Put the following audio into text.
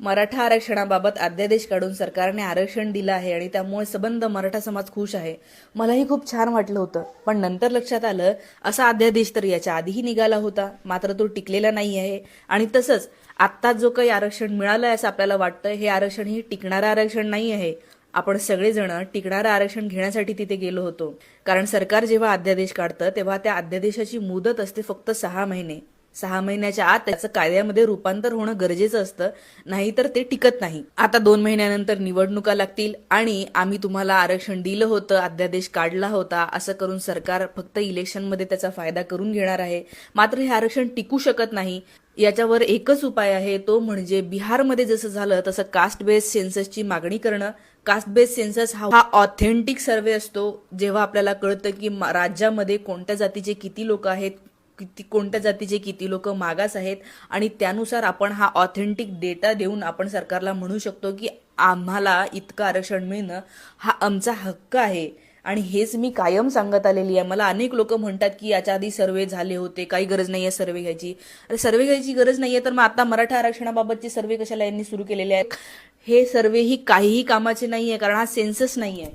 मराठा आरक्षणाबाबत अध्यादेश काढून सरकारने आरक्षण दिलं आहे आणि त्यामुळे सबंध मराठा समाज खुश आहे. मलाही खूप छान वाटलं होतं. पण नंतर लक्षात आलं असा अध्यादेश तर याच्या आधीही निघाला होता. मात्र तो टिकलेला नाही आहे. आणि तसंच आत्ता जो काही आरक्षण मिळालं आहे असं आपल्याला वाटतं हे आरक्षण हे टिकणारं आरक्षण नाही आहे. आपण सगळेजण टिकणारं आरक्षण घेण्यासाठी तिथे गेलो होतो. कारण सरकार जेव्हा अध्यादेश काढतं तेव्हा त्या अध्यादेशाची मुदत असते फक्त सहा महिने. सहा महिन्याच्या आत त्याचं कायद्यामध्ये रूपांतर होणं गरजेचं असतं नाहीतर ते टिकत नाही. आता दोन महिन्यानंतर निवडणुका लागतील आणि आम्ही तुम्हाला आरक्षण दिलं होतं अध्यादेश काढला होता असं करून सरकार फक्त इलेक्शनमध्ये त्याचा फायदा करून घेणार आहे. मात्र हे आरक्षण टिकू शकत नाही. याच्यावर एकच उपाय आहे तो म्हणजे बिहारमध्ये जसं झालं तसं कास्ट बेस्ड सेन्ससची मागणी करणं. कास्ट बेस्ड सेन्सस हा हा ऑथेंटिक सर्वे असतो जेव्हा आपल्याला कळतं की राज्यामध्ये कोणत्या जातीचे किती लोक आहेत किती कोणत्या जातीचे किती लोक मागास आहेत? आणि त्यानुसार आपण हा ऑथेंटिक डेटा देऊन आपण सरकारला म्हणू शकतो की आम्हाला इतकं आरक्षण मिळणं हा आमचा हक्क आहे. आणि हेच मी कायम सांगत आलेली आहे. मला अनेक लोक म्हणतात की याच्या आधी सर्वे झाले होते काही गरज नाही आहे सर्वे घ्यायची. अरे सर्वे घ्यायची गरज नाही आहे तर मग आता मराठा आरक्षणाबाबतचे सर्वे कशाला यांनी सुरू केलेले आहेत? हे सर्वे ही काहीही कामाचे नाही आहे कारण हा सेन्सस नाही आहे